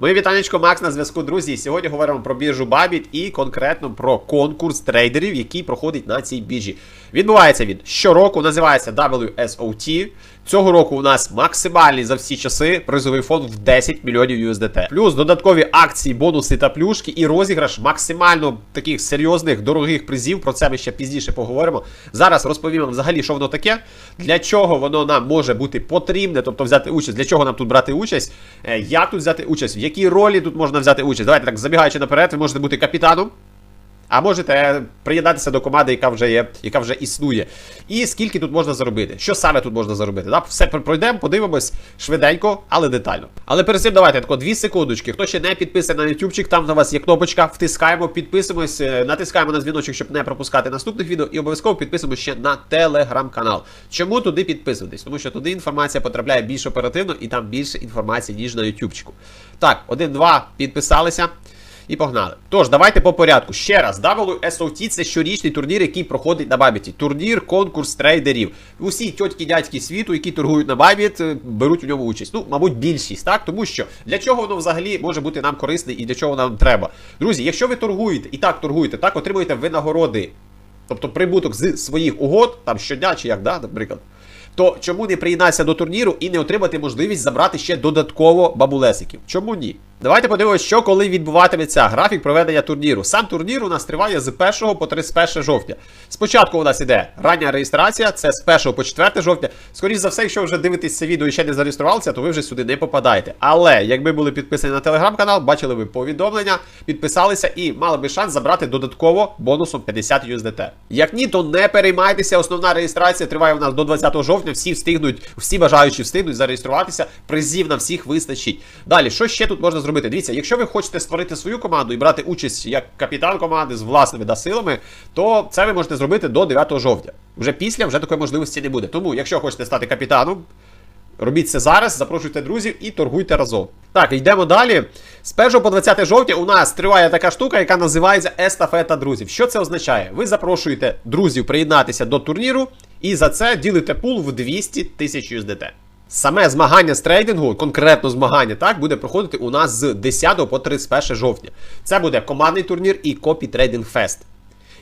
Моє вітанечко Макс на зв'язку, друзі. Сьогодні говоримо про біржу Bybit і конкретно про конкурс трейдерів, який проходить на цій біржі. Відбувається він щороку, називається WSOT. Цього року у нас максимальний за всі часи призовий фонд в 10 мільйонів USDT. Плюс додаткові акції, бонуси та плюшки і розіграш максимально таких серйозних дорогих призів. Про це ми ще пізніше поговоримо. Зараз розповім вам взагалі, що воно таке, для чого воно нам може бути потрібне, тобто взяти участь, для чого нам тут брати участь, е, як тут взяти участь, якій ролі тут можна взяти участь. Давайте так, забігаючи наперед, ви можете бути капітаном. А можете приєднатися до команди, яка вже є, яка вже існує. І скільки тут можна заробити? Що саме тут можна заробити? Да? Все пройдемо, подивимось швиденько, але детально. Але перед цим давайте тако, дві секундочки. Хто ще не підписаний на ютубчик, там на вас є кнопочка. Втискаємо, підписуємось, е, натискаємо на дзвіночок, щоб не пропускати наступних відео, і обов'язково підписуємося ще на телеграм-канал. Чому туди підписуватись? Тому що туди інформація потрапляє більш оперативно і там більше інформації, ніж на ютубчику. Так, один-два, підписалися. І погнали. Тож, давайте по порядку. Ще раз, WSOT це щорічний турнір, який проходить на Бабіті. Турнір, конкурс трейдерів. Усі тьотькі дядьки світу, які торгують на Бабіт, е, беруть у ньому участь. Ну, мабуть, більшість, так? Тому що для чого воно взагалі може бути нам корисне і для чого нам треба. Друзі, якщо ви торгуєте і так торгуєте, так отримуєте винагороди. Тобто прибуток з своїх угод, там щодня чи як, да, наприклад. То чому не приєднатися до турніру і не отримати можливість забрати ще додатково бабулесиків? Чому ні? Давайте подивимося, що коли відбуватиметься графік проведення турніру. Сам турнір у нас триває з 1 по 31 жовтня. Спочатку у нас іде рання реєстрація, це з 1 по 4 жовтня. Скоріше за все, якщо вже дивитесь це відео і ще не зареєструвалися, то ви вже сюди не попадаєте. Але якби були підписані на телеграм-канал, бачили ви повідомлення, підписалися і мали би шанс забрати додатково бонусом 50 USDT. Як ні, то не переймайтеся. Основна реєстрація триває у нас до 20 жовтня. Всі встигнуть, всі бажаючі встигнуть зареєструватися. Призів на всіх вистачить. Далі, що ще тут можна зробити? Дивіться, якщо ви хочете створити свою команду і брати участь як капітан команди з власними да, силами, то це ви можете зробити до 9 жовтня. Вже після вже такої можливості не буде. Тому, якщо хочете стати капітаном, робіть це зараз, запрошуйте друзів і торгуйте разом. Так, йдемо далі. З 1 по 20 жовтня у нас триває така штука, яка називається естафета друзів. Що це означає? Ви запрошуєте друзів приєднатися до турніру, і за це ділите пул в 200 тисяч USDT. Саме змагання з трейдингу, конкретно змагання, так, буде проходити у нас з 10 по 31 жовтня. Це буде командний турнір і Копі Трейдинг Фест.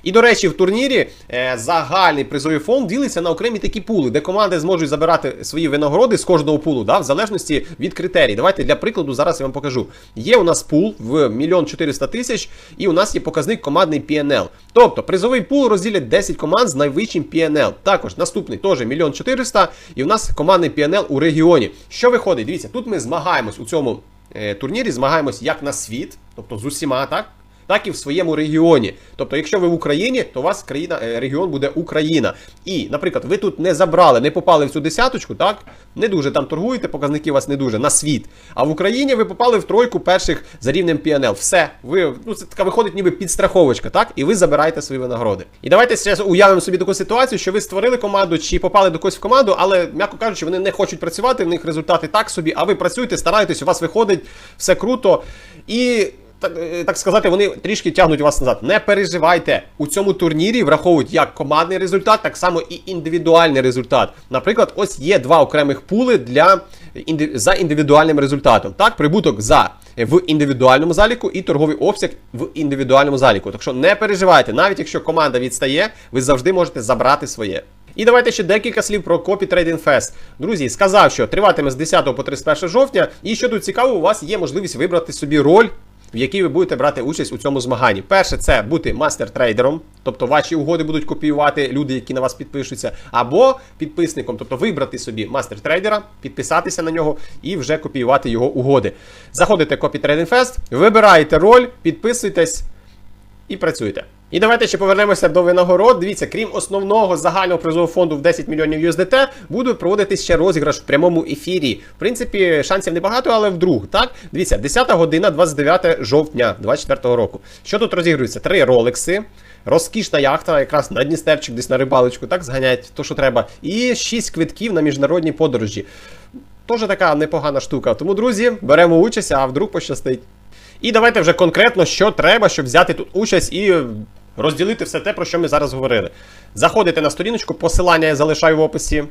І, до речі, в турнірі е, загальний призовий фонд ділиться на окремі такі пули, де команди зможуть забирати свої винагороди з кожного пулу, да, в залежності від критерій. Давайте для прикладу зараз я вам покажу. Є у нас пул в 1 400 тисяч, і у нас є показник командний PNL. Тобто призовий пул розділять 10 команд з найвищим PNL. Також наступний теж 1 400 і у нас командний PNL у регіоні. Що виходить? Дивіться, тут ми змагаємось у цьому е, турнірі, змагаємось як на світ, тобто з усіма, так? Так і в своєму регіоні. Тобто, якщо ви в Україні, то у вас країна, е, регіон буде Україна. І, наприклад, ви тут не забрали, не попали в цю десяточку, так? Не дуже там торгуєте, показники у вас не дуже на світ. А в Україні ви попали в тройку перших за рівнем PNL. Все, ви ну це така виходить, ніби підстраховочка, так? І ви забираєте свої винагороди. І давайте зараз уявимо собі таку ситуацію, що ви створили команду чи попали до когось в команду, але, м'яко кажучи, вони не хочуть працювати, в них результати так собі, а ви працюєте, стараєтесь, у вас виходить все круто. І так, е, так сказати, вони трішки тягнуть вас назад. Не переживайте. У цьому турнірі враховують як командний результат, так само і індивідуальний результат. Наприклад, ось є два окремих пули для за індивідуальним результатом. Так, прибуток за в індивідуальному заліку і торговий обсяг в індивідуальному заліку. Так що не переживайте, навіть якщо команда відстає, ви завжди можете забрати своє. І давайте ще декілька слів про Copy Trading Fest. Друзі, сказав, що триватиме з 10 по 31 жовтня. І що тут цікаво, у вас є можливість вибрати собі роль в якій ви будете брати участь у цьому змаганні. Перше, це бути мастер-трейдером, тобто ваші угоди будуть копіювати люди, які на вас підпишуться, або підписником, тобто вибрати собі мастер-трейдера, підписатися на нього і вже копіювати його угоди. Заходите в Copy Trading Fest, вибираєте роль, підписуйтесь і працюйте. І давайте ще повернемося до винагород. Дивіться, крім основного загального призового фонду в 10 мільйонів USDT, буде проводитись ще розіграш в прямому ефірі. В принципі, шансів небагато, але вдруг. Так, дивіться, 10 година, 29 жовтня 2024 року. Що тут розігрується? Три ролекси. Розкішна яхта, якраз на Дністерчик, десь на рибалочку, так зганять, то що треба. І 6 квитків на міжнародні подорожі. Тоже така непогана штука. Тому, друзі, беремо участь, а вдруг пощастить. І давайте вже конкретно, що треба, щоб взяти тут участь і розділити все те, про що ми зараз говорили. Заходите на сторіночку, посилання я залишаю в описі.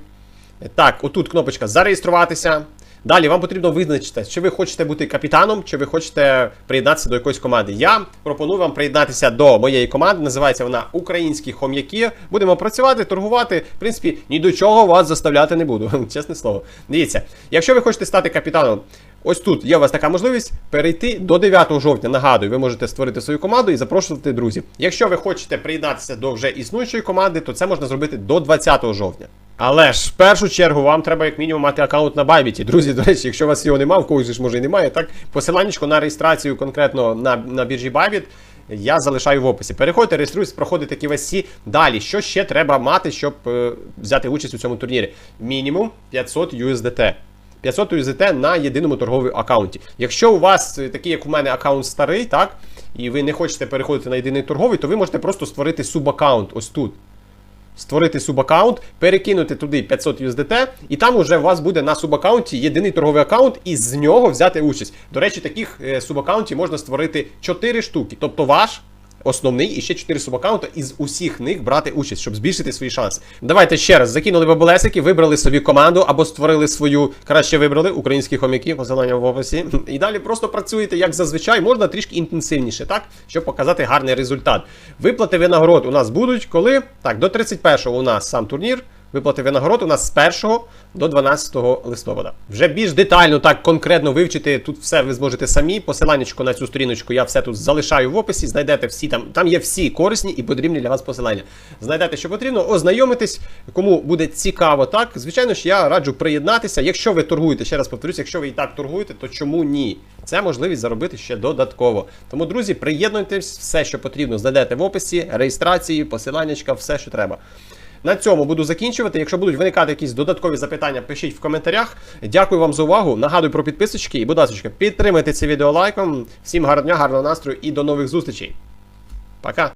Так, отут кнопочка зареєструватися. Далі вам потрібно визначити, чи ви хочете бути капітаном, чи ви хочете приєднатися до якоїсь команди. Я пропоную вам приєднатися до моєї команди. Називається вона Українські хом'яки. Будемо працювати, торгувати. В принципі, ні до чого вас заставляти не буду. Чесне слово. Дивіться, якщо ви хочете стати капітаном, ось тут є у вас така можливість перейти до 9 жовтня. Нагадую, ви можете створити свою команду і запрошувати друзів. Якщо ви хочете приєднатися до вже існуючої команди, то це можна зробити до 20 жовтня. Але ж в першу чергу вам треба як мінімум мати аккаунт на Байбіті. Друзі, до речі, якщо у вас його немає, в когось ж може і немає, так посиланнячко на реєстрацію конкретно на, на біржі Bybit я залишаю в описі. Переходьте, реєструйтесь, проходите KYC. Далі, що ще треба мати, щоб е, взяти участь у цьому турнірі? Мінімум 500 USDT. 500 USDT на єдиному торговому аккаунті. Якщо у вас е, такий, як у мене, аккаунт старий, так, і ви не хочете переходити на єдиний торговий, то ви можете просто створити субаккаунт ось тут. Створити субаккаунт, перекинути туди 500 USDT, і там уже у вас буде на субаккаунті єдиний торговий аккаунт, і з нього взяти участь. До речі, таких е, субаккаунтів можна створити 4 штуки. Тобто ваш основний і ще 4 субаккаунта, і з усіх них брати участь, щоб збільшити свої шанси. Давайте ще раз закинули бабулесики, вибрали собі команду або створили свою, краще вибрали українські хомяки, посилання в описі. І далі просто працюєте як зазвичай, можна трішки інтенсивніше, так? Щоб показати гарний результат. Виплати винагород у нас будуть коли? Так, до 31-го у нас сам турнір. Виплати винагород у нас з 1 до 12 листопада. Вже більш детально, так конкретно вивчити тут все ви зможете самі. Посиланнячко на цю сторіночку я все тут залишаю в описі. Знайдете всі там. Там є всі корисні і потрібні для вас посилання. Знайдете, що потрібно, ознайомитись, кому буде цікаво, так. Звичайно ж, я раджу приєднатися. Якщо ви торгуєте, ще раз повторюсь, якщо ви і так торгуєте, то чому ні? Це можливість заробити ще додатково. Тому, друзі, приєднуйтесь, все, що потрібно, знайдете в описі, реєстрації, посиланнячка, все, що треба. На цьому буду закінчувати. Якщо будуть виникати якісь додаткові запитання, пишіть в коментарях. Дякую вам за увагу. Нагадую про підписочки і, будь ласка, підтримайте це відео лайком. Всім гарного дня, гарного настрою і до нових зустрічей. Пока!